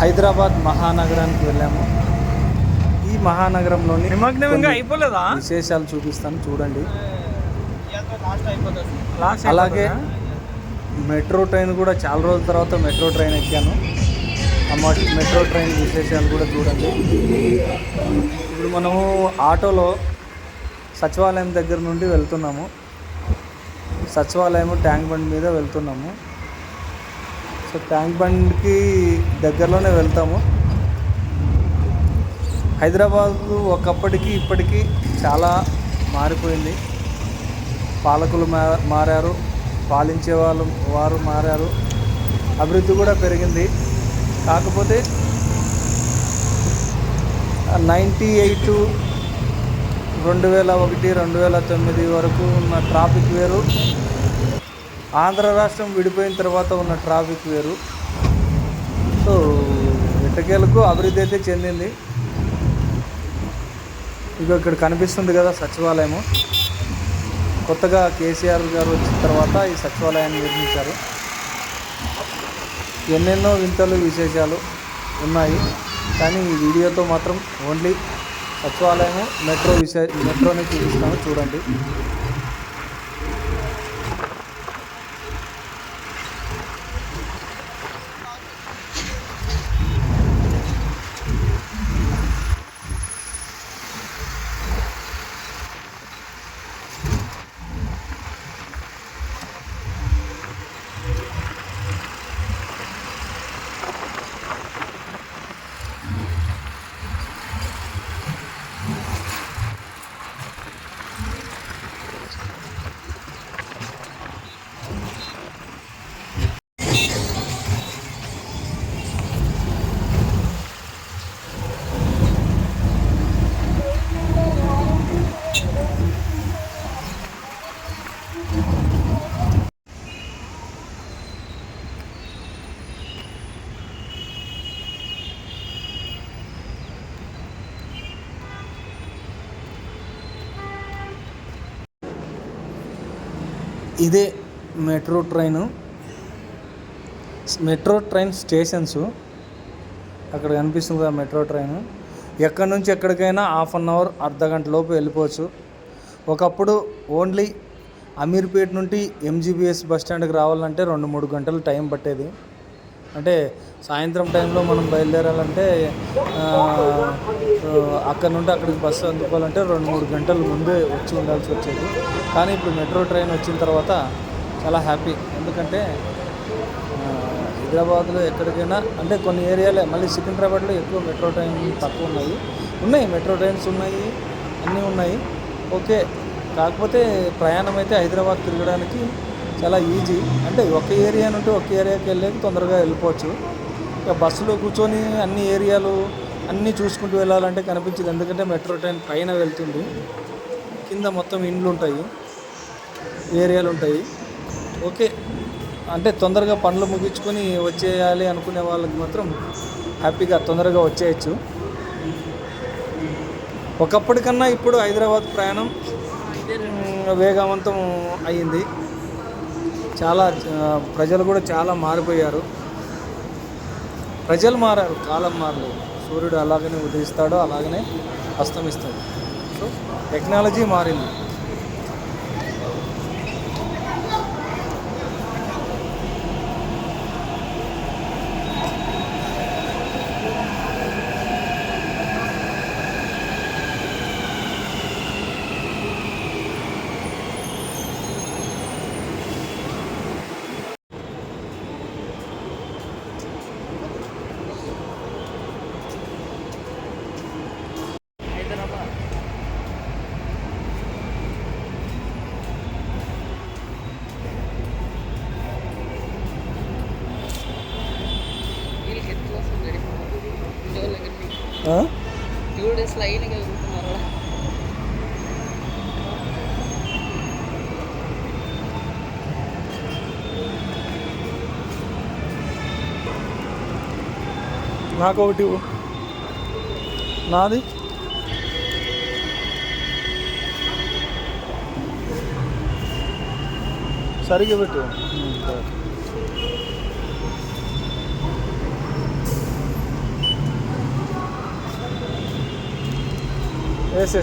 హైదరాబాద్ మహానగరానికి వెళ్ళాము. ఈ మహానగరంలోని నిమగ్నం ఇంకా కొన్ని అయిపోలేదా? విశేషాలు చూపిస్తాను చూడండి. లాస్ట్ అలాగే మెట్రో ట్రైన్ కూడా చాలా రోజుల తర్వాత మెట్రో ట్రైన్ ఎక్కాను. ఆ మొ- మెట్రో ట్రైన్ విశేషాలు కూడా చూడండి. ఇప్పుడు మనము ఆటోలో సచివాలయం దగ్గర నుండి వెళ్తున్నాము. సచివాలయం ట్యాంక్ బండ్ మీద వెళ్తున్నాము. సో ట్యాంక్ బండ్కి దగ్గరలోనే వెళ్తాము. హైదరాబాద్ ఒకప్పటికి ఇప్పటికీ చాలా మారిపోయింది. పాలకులు మా- మారారు. పాలించే వాళ్ళు వారు మారారు. అభివృద్ధి కూడా పెరిగింది. కాకపోతే నైంటీ ఎయిట్ రెండు వేల ఒకటి రెండు వేల తొమ్మిది వరకు ఉన్న ట్రాఫిక్ వేరు. ఆంధ్ర రాష్ట్రం విడిపోయిన తర్వాత ఉన్న ట్రాఫిక్ వేరు. సో ఎట్టకేలకు అభివృద్ధి అయితే చెందింది. ఇక ఇక్కడ కనిపిస్తుంది కదా సచివాలయము. కొత్తగా కేసీఆర్ గారు వచ్చిన తర్వాత ఈ సచివాలయాన్ని నిర్మించారు. ఎన్నెన్నో వింతలు విశేషాలు ఉన్నాయి. కానీ ఈ వీడియోతో మాత్రం ఓన్లీ సచివాలయము మెట్రో విషయ మెట్రోని చూపిస్తాను చూడండి. ఇదే metro train. Metro train stations. అక్కడ కనిపిస్తుంది కదా మెట్రో ట్రైన్. ఎక్కడి నుంచి ఎక్కడికైనా హాఫ్ అన్ అవర్ అర్ధ గంట లోపు వెళ్ళిపోవచ్చు. ఒకప్పుడు ఓన్లీ అమీర్పేట్ నుండి ఎంజీబీఎస్ బస్ స్టాండ్కి రావాలంటే రెండు మూడు గంటలు టైం పట్టేది. అంటే సాయంత్రం టైంలో మనం బయలుదేరాలంటే అక్కడ నుండి అక్కడికి బస్సు అందుకోవాలంటే రెండు మూడు గంటలు ముందే వచ్చి ఉండాల్సి వచ్చేది. కానీ ఇప్పుడు మెట్రో ట్రైన్ వచ్చిన తర్వాత చాలా హ్యాపీ. ఎందుకంటే హైదరాబాద్లో ఎక్కడికైనా అంటే కొన్ని ఏరియాలే మళ్ళీ సికింద్రాబాద్లో ఎక్కువ మెట్రో ట్రైన్ తక్కువ ఉన్నాయి. ఉన్నాయి మెట్రో ట్రైన్స్ ఉన్నాయి అన్నీ ఉన్నాయి. ఓకే. కాకపోతే ప్రయాణం అయితే హైదరాబాద్ తిరగడానికి చాలా ఈజీ. అంటే ఒక ఏరియా నుండి ఒక ఏరియాకి వెళ్ళేది తొందరగా వెళ్ళిపోవచ్చు. ఇక బస్సులో కూర్చొని అన్ని ఏరియాలు అన్నీ చూసుకుంటూ వెళ్ళాలంటే కనిపించదు. ఎందుకంటే మెట్రో ట్రైన్ పైన వెళ్తుంది. కింద మొత్తం ఇండ్లు ఉంటాయి. ఏరియాలు ఉంటాయి. ఓకే. అంటే తొందరగా పనులు ముగించుకొని వచ్చేయాలి అనుకునే వాళ్ళకి మాత్రం హ్యాపీగా తొందరగా వచ్చేయచ్చు. ఒకప్పటికన్నా ఇప్పుడు హైదరాబాద్ ప్రయాణం వేగవంతం అయ్యింది చాలా ప్రజలు కూడా చాలా మారిపోయారు. ప్రజలు మారారు. కాలం మారలేదు. సూర్యుడు అలాగనే ఉదయిస్తాడు అలాగనే అస్తమిస్తాడు. సో టెక్నాలజీ మారింది. టూ డేస్ వెళ్తున్నారు నాకు ఒకటి. నాది? సరిగ్గా పెట్టు. Es 谢